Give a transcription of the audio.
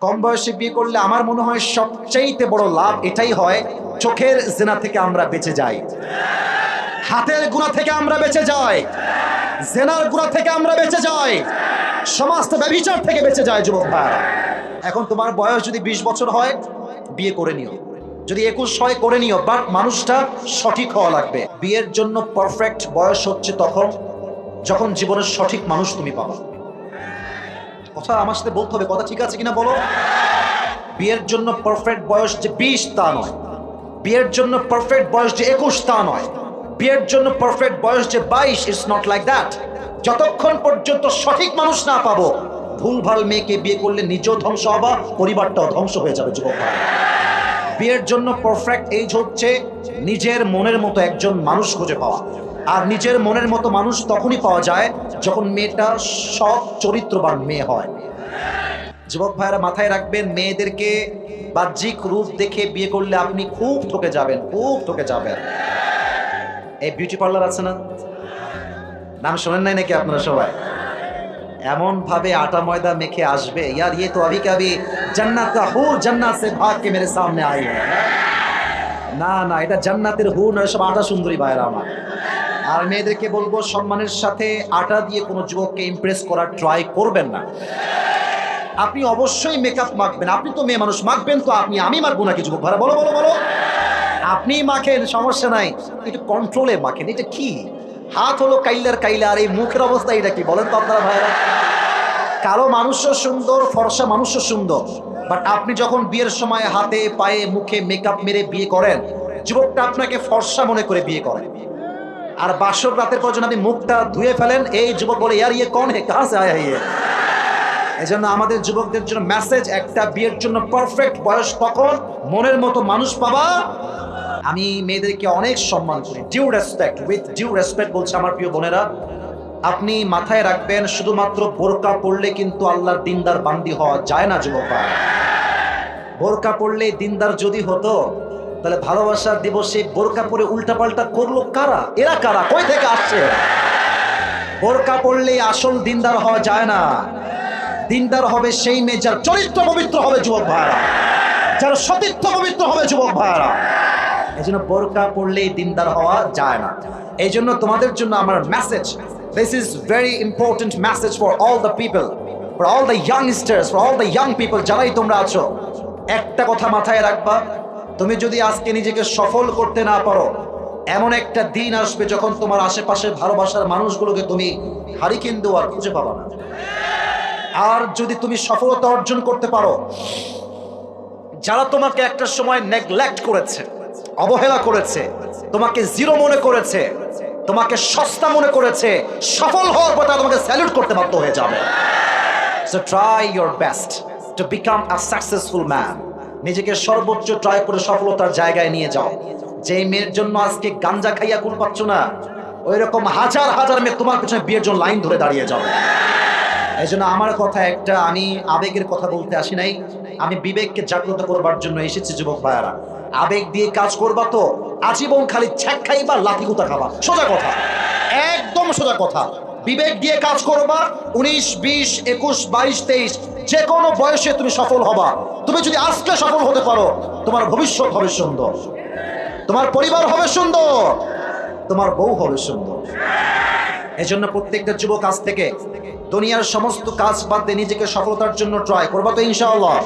কম বয়সে বিয়ে করলে আমার মনে হয় সবচাইতে বড় লাভ এটাই হয়, চোখের জেনা থেকে আমরা বেঁচে যাই। হাতের গুণা থেকে আমরা বেঁচে যাই। জেনার গুণা থেকে আমরা বেঁচে যাই। সমস্ত ব্যভিচার থেকে বেঁচে যায় যুবক ভাইরা এখন তোমার বয়স যদি বিশ বছর হয়, বিয়ে করে নিও। যদি একুশ হয়, করে নিও। বাট মানুষটা সঠিক হওয়া লাগবে। বিয়ের জন্য পারফেক্ট বয়স হচ্ছে তখন, যখন জীবনের সঠিক মানুষ তুমি পাবা। কথা আমার সাথে বলতে হবে, কথা ঠিক আছে কিনা বলো? বিয়ের জন্য পারফেক্ট বয়স যে বিশ, তা নয়। বিয়ের জন্য পারফেক্ট বয়স যে একুশ, তা নয়। বিয়ের জন্য পারফেক্ট বয়স যে বাইশ ইটস নট লাইক দ্যাট যতক্ষণ পর্যন্ত সঠিক মানুষ না পাবো, ভুলভাল মেয়েকে বিয়ে করলে নিজেও ধ্বংস হবা, পরিবারটাও ধ্বংস হয়ে যাবে, যুবক বিয়ের জন্য পারফেক্ট এজ হচ্ছে নিজের মনের মতো একজন মানুষ খুঁজে পাওয়া। আর নিজের মনের মতো মানুষ তখনই পাওয়া যায় যখন মেয়েটা সব চরিত্রবান মেয়ে হয়। যুবক ভাইয়েরা মাথায় রাখবেন, মেয়েদেরকে বাহ্যিক রূপ দেখে বিয়ে করলে আপনি খুব ঠকে যাবেন, খুব ঠকে যাবেন। এই বিউটি পার্লার আছে না? নাম শোনেন নাই নাকি আপনারা সবাই? এমন ভাবে আটা ময়দা মেখে আসবে, ইয়ার ইয়ে তো আবি কাবি, জান্নাত কা হুর জান্নাত সে ভাগ কে মেরে সামনে আই না না, এটা জান্নাতের হুর নয় সব আটা সুন্দরী ভাইয়েরা আমার। আর মেয়েদেরকে বলব, সম্মানের সাথে আটা দিয়ে কোনো যুবককে ইমপ্রেস করার ট্রাই করবেন না। আপনি অবশ্যই মেকআপ মাখবেন। আপনি তো মেয়ে মানুষ, মাখবেন তো আপনি। আমি মাখবো নাকি যুবক ভাইরা? বলো বলো বলো। আপনি মাখেন, সমস্যা নাই। একটু কন্ট্রোলে মাখেন। এটা কি? হাত হলো কাইলার কাইলা, আর এই মুখের অবস্থা এটা কি? বলেন তো আপনারা ভাইরা কালো মানুষও সুন্দর, ফর্সা মানুষও সুন্দর। বাট আপনি যখন বিয়ের সময় হাতে, পায়ে, মুখে মেকআপ মেরে বিয়ে করেন, যুবকটা আপনাকে ফর্সা মনে করে বিয়ে করে। আর বাসর রাতের পর আপনি মুখটা ধুয়ে ফেলেন, এই যুবক বলে, ইয়ার ইয়ে কন হে? আয়া ইয়ে? এই জন্য আমাদের যুবকদের জন্য মেসেজ একটা বিয়ের জন্য পারফেক্ট বয়স তখন মনের মতো মানুষ পাবা। আমি মেয়েদেরকে অনেক সম্মান করি। Due respect with due respect বলছে আমার প্রিয় বোনেরা। আপনি মাথায় রাখবেন, শুধুমাত্র বোরকা পড়লে কিন্তু আল্লাহর দিনদার বান্দি হওয়া যায় না, যুবক। বোরকা পড়লে দিনদার যদি হতো তাহলে ভালোবাসার দিবসে বোরকা পরে উল্টাপাল্টা করল কারা? এরা কারা? কই থেকে আসছে? বোরকা পড়লে আসল দিনদার হওয়া যায় না। দিনদার হবে সেই মেয়ে যার চরিত্র পবিত্র হবে, যুবক ভাইরা যার সতীর্থ পবিত্র হবে, যুবক ভাইরা এই জন্য বোরকা পড়লেই দিনদার হওয়া যায় না। এই জন্য তোমাদের জন্য আমার message this is very important message for all the people for all the youngsters for all the young people যারাই তোমরা আছো, একটা কথা মাথায় রাখবা। তুমি যদি আজকে নিজেকে সফল করতে না পারো, এমন একটা দিন আসবে যখন তোমার আশেপাশে ভালোবাসার মানুষগুলোকে তুমি হারিকেন দেওয়ার খুঁজে পাবা না। আর যদি তুমি সফলতা অর্জন করতে পারো, যারা তোমাকে একটা সময় নেগলেক্ট করেছে, অবহেলা করেছে, তোমাকে জিরো মনে করেছে, তোমাকে সস্তা মনে করেছে, সফল হওয়ার পর তারা তোমাকে স্যালুট করতে বাধ্য হয়ে যাবে। So try your best to become a successful man নিজেকে সর্বোচ্চ ট্রাই করে সফলতার জায়গায় নিয়ে যাও। যে মেয়ের জন্য আজকে গাঞ্জা খাইয়া কুল পাচ্ছ না ওই রকম হাজার হাজার মেয়ে তোমার পিছনে বিয়ের জন্য লাইন ধরে দাঁড়িয়ে যাবে এই জন্য আমার কথা একটা, আমি আবেগের কথা বলতে আসি নাই, আমি বিবেককে জাগ্রত করবার জন্য এসেছি যুবক ভাইয়ারা। আবেগ দিয়ে কাজ করবা তো, আজীবন খালি ছ্যাক খাইবা, লাথি কুতা খাবা। সোজা কথা, একদম সোজা কথা। বিবেক দিয়ে কাজ করবা উনিশ, বিশ, একুশ, বাইশ, তেইশ যে কোনো বয়সে তুমি সফল হবা। তুমি যদি আজকে সফল হতে পারো, তোমার ভবিষ্যৎ হবে সুন্দর। তোমার পরিবার হবে সুন্দর। তোমার বউ হবে সুন্দর। এই জন্য প্রত্যেকটা যুবক আজ থেকে দুনিয়ার সমস্ত কাজ বাদ দিয়ে নিজেকে সফলতার জন্য ট্রাই করবা তো ইনশাআল্লাহ।